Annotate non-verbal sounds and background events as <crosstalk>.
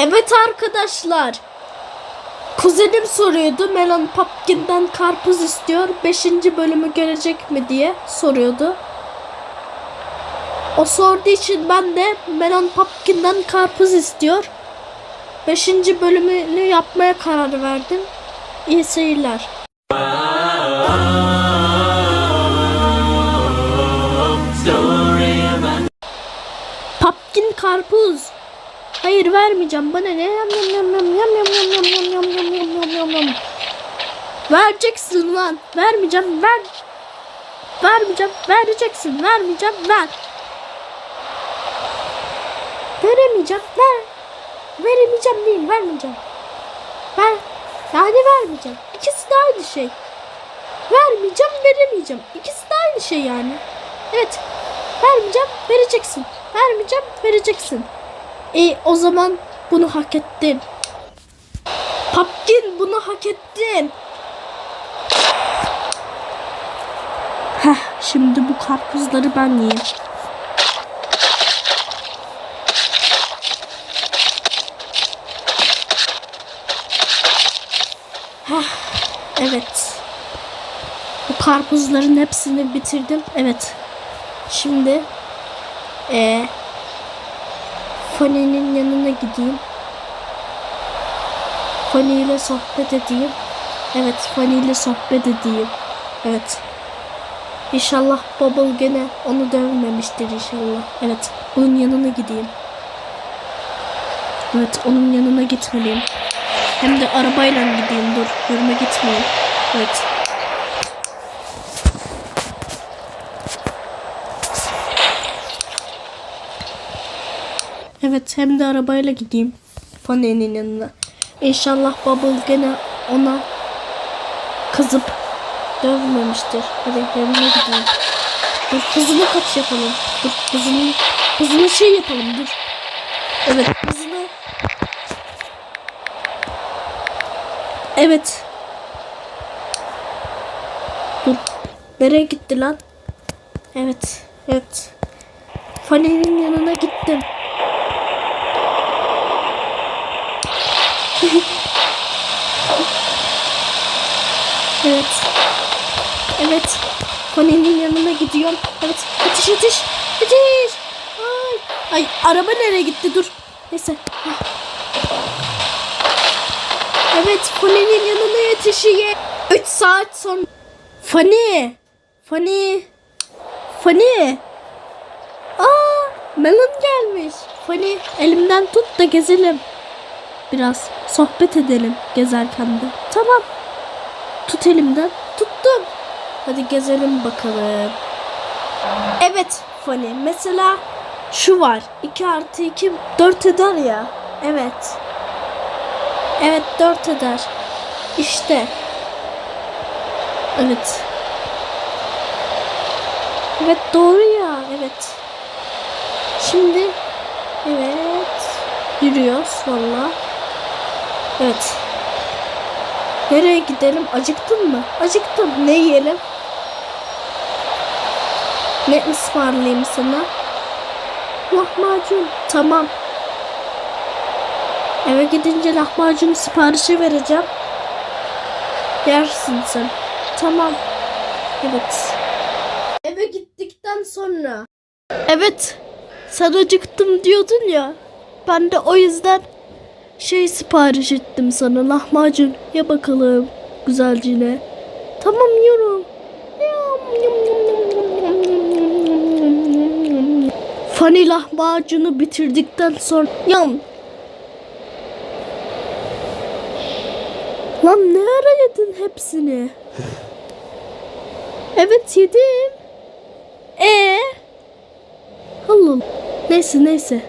Evet arkadaşlar. Kuzenim soruyordu Melon Pumpkin'den karpuz istiyor. 5. bölümü gelecek mi diye soruyordu. O sorduğu için ben de Melon Pumpkin'den karpuz istiyor. 5. bölümünü yapmaya karar verdim. İyi seyirler. Pumpkin karpuz. Hayır vermeyeceğim. Bana ne? Yam yam yam yam yam yam yam yam yam yam yam yam yam yam. Vereceksin lan. Vermeyeceğim. Ver. Vermeyeceğim. Vereceksin. Vermeyeceğim. Ver. Veremeyeceğim. Ver. Veremeyeceğim değil. Vermeyeceğim. Ver. Yani vermeyeceğim. İkisi de aynı şey. Vermeyeceğim. Veremeyeceğim. İkisi de aynı şey yani. Evet. Vermeyeceğim. Vereceksin. Vermeyeceğim. Vereceksin. E o zaman bunu hak ettin. Pumpkin bunu hak ettin. Heh, şimdi bu karpuzları ben yiyeyim. Heh, evet. Bu karpuzların hepsini bitirdim. Evet. Şimdi eee Fanny'nin yanına gideyim. Fanny ile sohbet edeyim. Evet Fanny ile sohbet edeyim. Evet. İnşallah Bubble gene onu dövmemiştir inşallah. Evet onun yanına gideyim. Evet onun yanına gitmeliyim. Hem de arabayla gideyim dur. Yürüme gitmeyeyim. Evet. Evet hem de arabayla gideyim. Fanny'nin yanına. İnşallah Bubble gene ona kızıp dövmemiştir. Hadi yanına gideyim. Dur hızını kaç yapalım. Dur hızını, hızını şey yapalım dur. Evet hızını. Evet. Dur. Nereye gitti lan? Evet. Evet. Fanny'nin yanına gittim. Evet. Evet. Kone'nin yanına gidiyorum. Evet. Yetiş yetiş. Yetiş. Ay. Ay araba nereye gitti? Dur. Neyse. Evet. Kone'nin yanına yetişeyim. 3 saat sonra. Fanny. Fanny. Fanny. Aa, Melon gelmiş. Fanny elimden tut da gezelim. Biraz sohbet edelim gezerken de. Tamam. Tut elimden. Tuttum. Hadi gezelim bakalım. Evet Fanny. Mesela şu var. 2 artı 2 4 eder ya. Evet. Evet 4 eder. İşte. Evet. Evet doğru ya. Evet. Şimdi evet yürüyoruz valla. Evet. Nereye gidelim? Acıktın mı? Acıktım. Ne yiyelim? Ne ısmarlayayım sana? Lahmacun. Tamam. Eve gidince lahmacun siparişi vereceğim. Yersin sen. Tamam. Evet. Eve gittikten sonra. Evet. Sen acıktım diyordun ya. Ben de o yüzden şey sipariş ettim sana lahmacun. Ya bakalım güzelcine. Tamam yiyorum. Fani lahmacunu bitirdikten sonra yam. Lan ne ara yedin hepsini? <laughs> Evet yedim. E Allah. Allah. Neyse neyse.